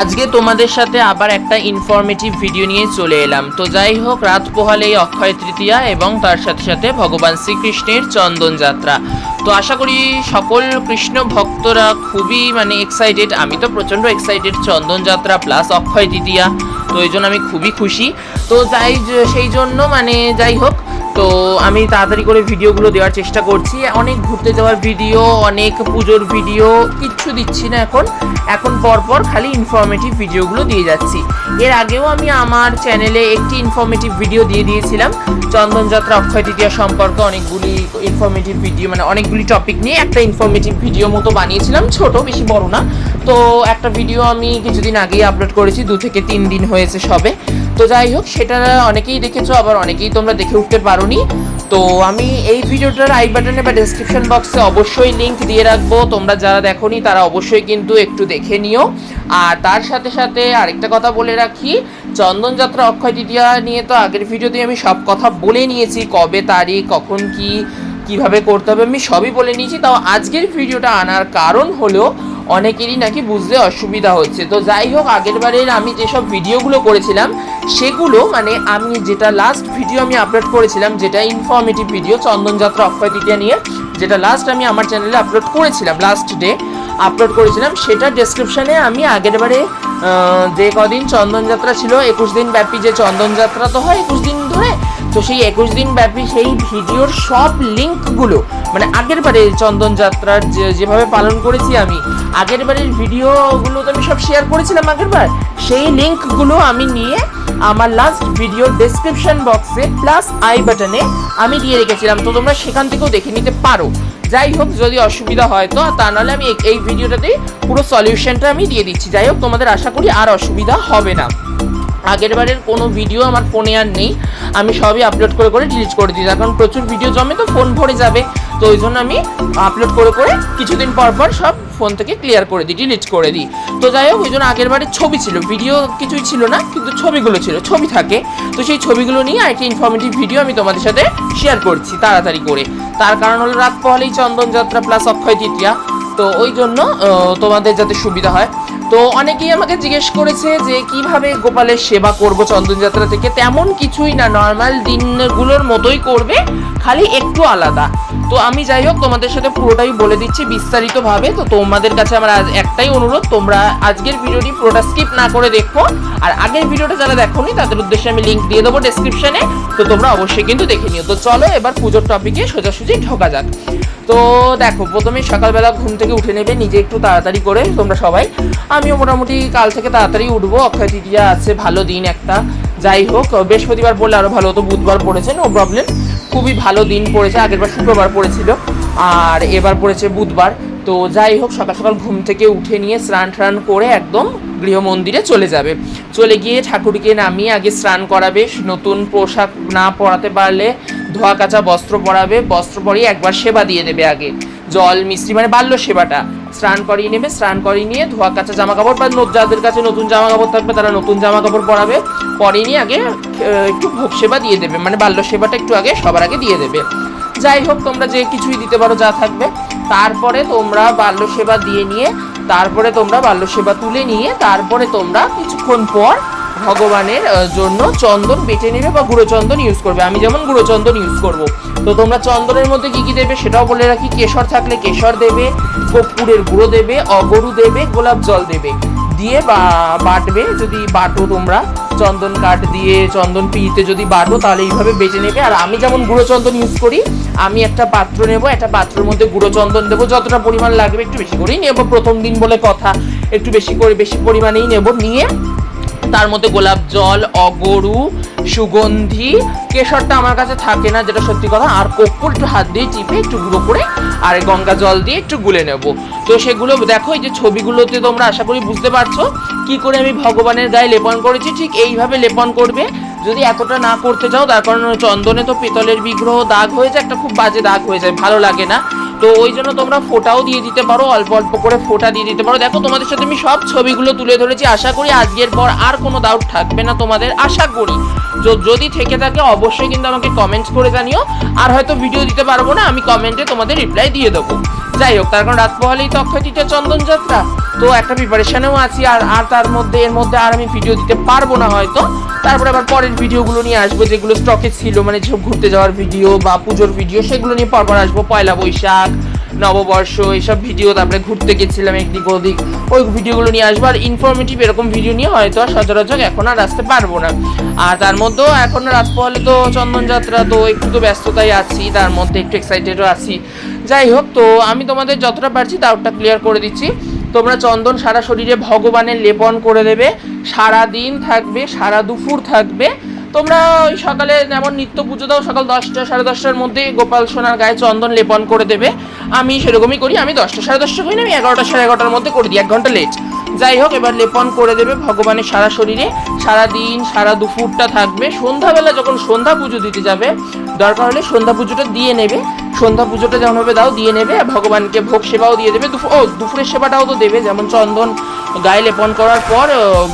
আজকে তোমাদের সাথে আবার একটা ইনফরমেটিভ ভিডিও নিয়ে চলে এলাম। তো যাই হোক, রাত পোহালে এই অক্ষয় তৃতীয়া এবং তার সাথে সাথে ভগবান শ্রীকৃষ্ণের চন্দন যাত্রা। তো আশা করি সকল কৃষ্ণ ভক্তরা খুবই মানে এক্সাইটেড আমি তো প্রচণ্ড এক্সাইটেড চন্দন যাত্রা প্লাস অক্ষয় তৃতীয়া। তো এই জন্য আমি খুবই খুশি। তো যাই, সেই জন্য মানে যাই হোক তো আমি তাড়াতাড়ি করে ভিডিওগুলো দেওয়ার চেষ্টা করছি। অনেক ঘুরতে যাওয়ার ভিডিও, অনেক পুজোর ভিডিও, কিচ্ছু দিচ্ছি না এখন। এখন পরপর খালি ইনফরমেটিভ ভিডিওগুলো দিয়ে যাচ্ছি। এর আগেও আমি আমার চ্যানেলে একটি ইনফরমেটিভ ভিডিও দিয়ে দিয়েছিলাম। চন্দনযাত্রা অক্ষয় তৃতীয়া সম্পর্কে অনেকগুলি ইনফরমেটিভ ভিডিও মানে অনেকগুলি টপিক নিয়ে একটা ইনফরমেটিভ ভিডিও মতো বানিয়েছিলাম। ছোট, বেশি বড় না। তো একটা ভিডিও আমি কিছুদিন আগেই আপলোড করেছি, দু থেকে তিন দিন হয়েছে সবে। তো যাই হোক, সেটা অনেকেই দেখেছ, আবার অনেকেই তোমরা দেখে উঠতে পারোনি। তো আমি এই ভিডিওটার আই বাটনে বা ডেসক্রিপশন বক্সে অবশ্যই লিংক দিয়ে রাখব। তোমরা যারা দেখোনি, তারা অবশ্যই কিন্তু একটু দেখে নিও। আর তার সাথে সাথে আরেকটা কথা বলে রাখি, চন্দন যাত্রা অক্ষয় তৃতীয়া নিয়ে তো আগের ভিডিওতে আমি সব কথা বলে নিয়েছি, কবে তারিখ, কখন কি, কীভাবে করতে হবে আমি সবই বলে নিয়েছি। তাও আজকের ভিডিওটা আনার কারণ হলো, অনেকেরই নাকি বুঝতে অসুবিধা হচ্ছে। তো যাই হোক, আগের বারের আমি যেসব ভিডিওগুলো করেছিলাম সেগুলো মানে আমি যেটা লাস্ট ভিডিও আমি আপলোড করেছিলাম, যেটা ইনফরমেটিভ ভিডিও চন্দনযাত্রা অক্ষয় তৃতীয়া নিয়ে, যেটা লাস্ট আমি আমার চ্যানেলে আপলোড করেছিলাম লাস্ট ডে আপলোড করেছিলাম, সেটা ডেসক্রিপশানে আমি আগের বারে যে কদিন চন্দনযাত্রা ছিল, একুশ দিন ব্যাপী যে চন্দনযাত্রা তো হয় একুশ দিন ধরে, তো সেই একুশ দিন ব্যাপী সেই ভিডিওর সব লিঙ্কগুলো মানে আগের বারে চন্দন যাত্রার যে, যেভাবে পালন করেছি আমি, আগের বারের ভিডিওগুলো তো আমি সব শেয়ার করেছিলাম আগের বার, সেই লিঙ্কগুলো আমি নিয়ে আমার লাস্ট ভিডিও ডেসক্রিপশন বক্সে প্লাস আই বাটনে আমি দিয়ে রেখেছিলাম। তো তোমরা সেখান থেকেও দেখে নিতে পারো। যাই হোক, যদি অসুবিধা হয় তো তা নাহলে আমি এই- ভিডিওটাতেই পুরো সলিউশনটা আমি দিয়ে দিচ্ছি। যাই হোক, তোমাদের আশা করি আর অসুবিধা হবে না। আগের বারের কোনো ভিডিও আমার ফোনে আর নেই। আমি সবই আপলোড করে করে ডিলিট করে দিই কারণ প্রচুর ভিডিও জমে তো ফোন ভরে যাবে। তো ওই জন্য আমি আপলোড করে করে কিছুদিন পর পর সব ফোন থেকে ক্লিয়ার করে দিই, ডিলিট করে দিই। তো যাই হোক, ওই জন্য আগের বারে ছবি ছিল। ভিডিও কিছুই ছিল না, কিন্তু ছবিগুলো ছিল, ছবি থাকে। তো সেই ছবিগুলো নিয়ে আরেকটি ইনফরমেটিভ ভিডিও আমি তোমাদের সাথে শেয়ার করছি তাড়াতাড়ি করে। তার কারণ হলো রাত পহলেই চন্দন যাত্রা প্লাস অক্ষয় তৃতীয়া। তো ওই জন্য তোমাদের যাতে সুবিধা হয়। তো অনেকেই আমাকে জিজ্ঞেস করেছে যে কীভাবে গোপালের সেবা করব চন্দন যাত্রা থেকে। তেমন কিছুই না নর্মাল দিনগুলোর মতোই করবে, খালি একটু আলাদা। তো আমি যাই হোক, তোমাদের সাথে পুরোটাই বলে দিচ্ছি বিস্তারিতভাবে। তো তোমাদের কাছে আমার একটাই অনুরোধ, তোমরা আজকের ভিডিওটি পুরোটা স্কিপ না করে দেখো। আর আগের ভিডিওটা যারা দেখোনি, তাদের উদ্দেশ্যে আমি লিঙ্ক দিয়ে দেবো ডেসক্রিপশনে তো তোমরা অবশ্যই কিন্তু দেখে নিও। তো চলো এবার পুজোর টপিকে সোজাসুজি ঢোকা যাক। তো দেখো, প্রথমে সকালবেলা ঘুম থেকে উঠে নেবে, নিজে একটু তাড়াতাড়ি করে, তোমরা সবাই। আমিও মোটামুটি কাল থেকে তাড়াতাড়ি উঠবো। অক্ষয় তৃতীয়া আছে, ভালো দিন একটা। যাই হোক, বৃহস্পতিবার বললে আরও ভালো হতো, বুধবার পড়েছে নো প্রবলেম খুবই ভালো দিন পড়েছে, আগেরবার শুক্রবার পড়েছিল, আর এবার পড়েছে বুধবার। তো যাই হোক, সকাল সকাল ঘুম থেকে উঠে নিয়ে স্নান টান করে একদম গৃহমন্দিরে চলে যাবে। চলে গিয়ে ঠাকুরকে নামিয়ে আগে স্নান করাবে, নতুন পোশাক না পরাতে পারলে ধোয়া কাচা বস্ত্র পরাবে, বস্ত্র পরিয়ে একবার সেবা দিয়ে দেবে আগে। জল মিষ্টি মানে বাল্য সেবাটা। স্নান করিয়ে নেবে, স্নান করিয়ে নিয়ে ধোয়া কাচা জামা কাপড় বা যাদের কাছে নতুন জামা কাপড় থাকবে তারা নতুন জামা কাপড় পরাবে। পরিয়ে নিয়ে আগে একটু ভোগ সেবা দিয়ে দেবে। মানে বাল্য সেবাটা একটু আগে সবার আগে দিয়ে দেবে। যাই হোক, তোমরা যে কিছুই দিতে পারো যা থাকবে। তারপরে তোমরা বাল্য সেবা দিয়ে নিয়ে, তারপরে তোমরা বাল্য সেবা তুলে নিয়ে, তারপরে তোমরা কিছুক্ষণ পর ভগবানের জন্য চন্দন বেটে নেবে বা গুঁড়ো চন্দন ইউজ করবে। আমি যেমন গুঁড়ো চন্দন ইউজ করব। তো তোমরা চন্দনের মধ্যে কি কি দেবে সেটাও বলে রাখি। কেশর থাকলে কেশর দেবে, কর্পূরের গুঁড়ো দেবে, অগরু দেবে, গোলাপ জল দেবে। দিয়ে বাটবে যদি বাটো তোমরা, চন্দন কাঠ দিয়ে, চন্দন পিতে যদি বাটো, তাহলে এইভাবে বেটে নেবে। আর আমি যেমন গুঁড়ো চন্দন ইউজ করি, আমি একটা পাত্র নেব, একটা পাত্রের মধ্যে গুঁড়ো চন্দন দেবো। যতটা পরিমাণ লাগবে একটু বেশি করেই নেব। প্রথম দিন বলে কথা, একটু বেশি করে, বেশি পরিমাণেই নেব। নিয়ে তার মধ্যে গোলাপ জল, অগরু, সুগন্ধি, কেশরটা আমার কাছে থাকে না যেটা সত্যি কথা, আর কর্পূর একটু হাত দিয়ে চিপে একটু গুঁড়ো করে আর গঙ্গা জল দিয়ে একটু গুলে নেব। তো সেগুলো দেখো, এই যে ছবিগুলোতে তোমরা আশা করি বুঝতে পারছ কি করে আমি ভগবানের গায়ে লেপন করেছি, ঠিক এইভাবে লেপন করবে। যদি এতটা না করতে চাও, তার কারণ চন্দনে তো পিতলের বিগ্রহ দাগ হয়ে যায়, একটা খুব বাজে দাগ হয়ে যায়, ভালো লাগে না। তো ওই জন্য তোমরা ফোটাও দিয়ে দিতে পারো, অল্প অল্প করে ফোটা দিয়ে দিতে পারো। দেখো, তোমাদের সাথে আমি সব ছবিগুলো তুলে ধরেছি, আশা করি আজকের পর আর কোনো ডাউট থাকবে না তোমাদের, আশা করি। যদি থেকে থাকে, অবশ্যই কিন্তু আমাকে কমেন্টস করে জানিও। আর হয়তো ভিডিও দিতে পারব না, আমি কমেন্টে তোমাদের রিপ্লাই দিয়ে দেবো। যাই হোক, তার কারণ রাত পোহালেই তো অক্ষয় তৃতীয়া চন্দন যাত্রা। তো একটা প্রিপারেশনেও আছি, আর আর তার মধ্যে, এর মধ্যে আর আমি ভিডিও দিতে পারব না হয়তো। তারপরে আবার পরের ভিডিওগুলো নিয়ে আসব, যেগুলো স্টকে ছিল মানে ঘুরতে যাওয়ার ভিডিও বা পুজোর ভিডিও সেগুলো নিয়ে পরপর আসব। পয়লা বৈশাখ নববর্ষ, এইসব ভিডিও তারপরে ঘুরতে গেছিলাম একদিক ওদিক। ওই ভিডিওগুলো নিয়ে আসব। আর ইনফরমেটিভ এরকম ভিডিও নিয়ে হয়তো আর সচরাচর এখন আর আসতে পারব না। আর তার মধ্যেও এখন রাত পহলে তো চন্দনযাত্রা তো একটু তো ব্যস্ততাই আছি, তার মধ্যে একটু এক্সাইটেডও আছি। যাই হোক, তো আমি তোমাদের যতটা পারছি ডাউটটা ক্লিয়ার করে দিচ্ছি। তোমরা চন্দন সারা শরীরে ভগবানের লেপন করে দেবে। সারা দিন থাকবে, সারা দুপুর থাকবে। তোমরা ওই সকালে যেমন নিত্য পুজো দাও, সকাল দশটা সাড়ে দশটার মধ্যে গোপাল সোনার গায়ে চন্দন লেপন করে দেবে। আমি সেরকমই করি, আমি দশটা সাড়ে দশটা করি না, আমি এগারোটা সাড়ে এগারোটার মধ্যে করে দিই, এক ঘণ্টা লেট যাই হোক, এবার লেপন করে দেবে ভগবানের সারা শরীরে। সারা দিন সারা দুপুরটা থাকবে। সন্ধ্যাবেলা যখন সন্ধ্যা পুজো দিতে যাবে, দরকার হলে সন্ধ্যা পুজোটা দিয়ে নেবে। সন্ধ্যা পুজোটা যেমন হবে দাও, দিয়ে নেবে। ভগবানকে ভোগ সেবাও দিয়ে দেবে। দুপুর ও, দুপুরের সেবাটাও তো দেবে, যেমন চন্দন গায়ে লেপন করার পর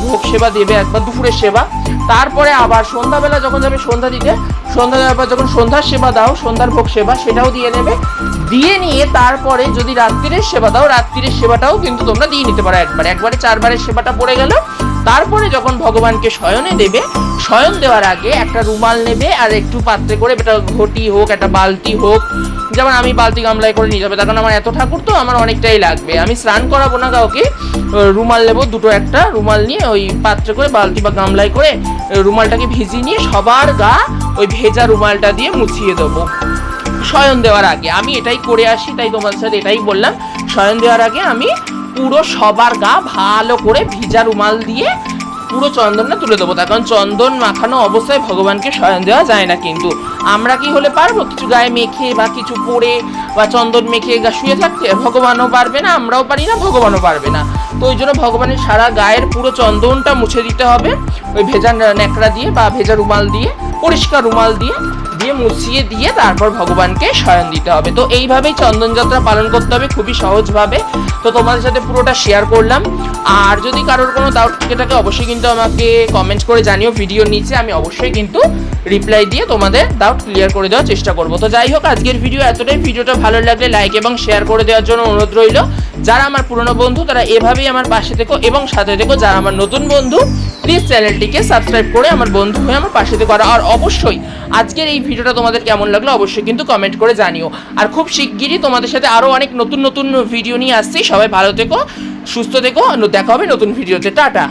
ভোগ সেবা দেবে একবার দুপুরের সেবা। তারপরে আবার সন্ধ্যাবেলা যখন যাবে সন্ধ্যা দিতে, সন্ধ্যা দেওয়ার পর যখন সন্ধ্যার সেবা দাও, সন্ধ্যার ভোগ সেবা, সেটাও দিয়ে নেবে দিয়ে নিয়ে তারপরে যদি রাত্রিরের সেবা দাও রাত্রির সেবাটাও কিন্তু তোমরা দিয়ে নিতে পারো একবার। একবারে চারবারের সেবাটা পড়ে গেল তারপরে যখন ভগবানকে শয়নে দেবে, শয়ন দেওয়ার আগে একটা রুমাল নেবে আর একটু পাত্রে করে একটা ঘটি হোক, একটা বালতি হোক, যেমন আমি বালতি গামলায় করে নিয়ে যাবে তার কারণ আমার এত ঠাকুর তো আমার অনেকটাই লাগবে। আমি স্নান করাবো না কাউকে, রুমাল নেব, দুটো একটা রুমাল নিয়ে ওই পাত্রে করে, বালতি বা গামলায় করে রুমালটাকে ভিজিয়ে নিয়ে সবার গা ওই ভেজা রুমালটা দিয়ে মুছিয়ে দেবো। শয়ন দেওয়ার আগে, আমি এটাই করে আসি, তাই তোমার সাথে এটাই বললাম। শয়ন দেওয়ার আগে আমি পুরো সবার গা ভালো করে ভিজা রুমাল দিয়ে পুরো চন্দনটা তুলে দেবো। তার কারণ চন্দন মাখানো অবস্থায় ভগবানকে শয়ন দেওয়া যায় না কিন্তু। আমরা কি হলে পারব? কিছু গায়ে মেখে বা কিছু পরে বা চন্দন মেখে গা শুয়ে থাকতে? ভগবানও পারবে না, আমরাও পারি না, ভগবানও পারবে না। তো ওই জন্য ভগবানের সারা গায়ের পুরো চন্দনটা মুছে দিতে হবে। ওই ভেজা ন্যাকড়া দিয়ে বা ভেজা রুমাল দিয়ে, পরিষ্কার রুমাল দিয়ে দিয়ে মুছিয়ে দিয়ে তারপর ভগবানকে শয়ন দিতে হবে। তো এইভাবেই চন্দন যাত্রা পালন করতে হবে খুবই সহজভাবে। তো তোমাদের সাথে পুরোটা শেয়ার করলাম। আর যদি কারোর কোনো ডাউট থেকে থাকে অবশ্যই কিন্তু আমাকে কমেন্ট করে জানিও ভিডিওর নিচে। আমি অবশ্যই কিন্তু রিপ্লাই দিয়ে তোমাদের ডাউট ক্লিয়ার করে দেওয়ার চেষ্টা করব। তো যাই হোক, আজকের ভিডিও এতটাই। ভিডিওটা ভালো লাগলে লাইক এবং শেয়ার করে দেওয়ার জন্য অনুরোধ রইল। যারা আমার পুরনো বন্ধু, তারা এভাবেই আমার পাশে থেকো এবং সাথে থেকো। যারা আমার নতুন বন্ধু প্লিজ চ্যানেলটিকে সাবস্ক্রাইব করে আমার বন্ধু হয়ে আমার পাশে করা আর অবশ্যই আজকের এই ভিডিওটা তোমাদের কেমন লাগল অবশ্যই কিন্তু কমেন্ট করে জানিও। আর খুব শিগগিরই তোমাদের সাথে আরও অনেক নতুন নতুন ভিডিও নিয়ে আসছি। সবাই ভালো থেকো, সুস্থ থেকো। দেখা হবে নতুন ভিডিওতে টাটা।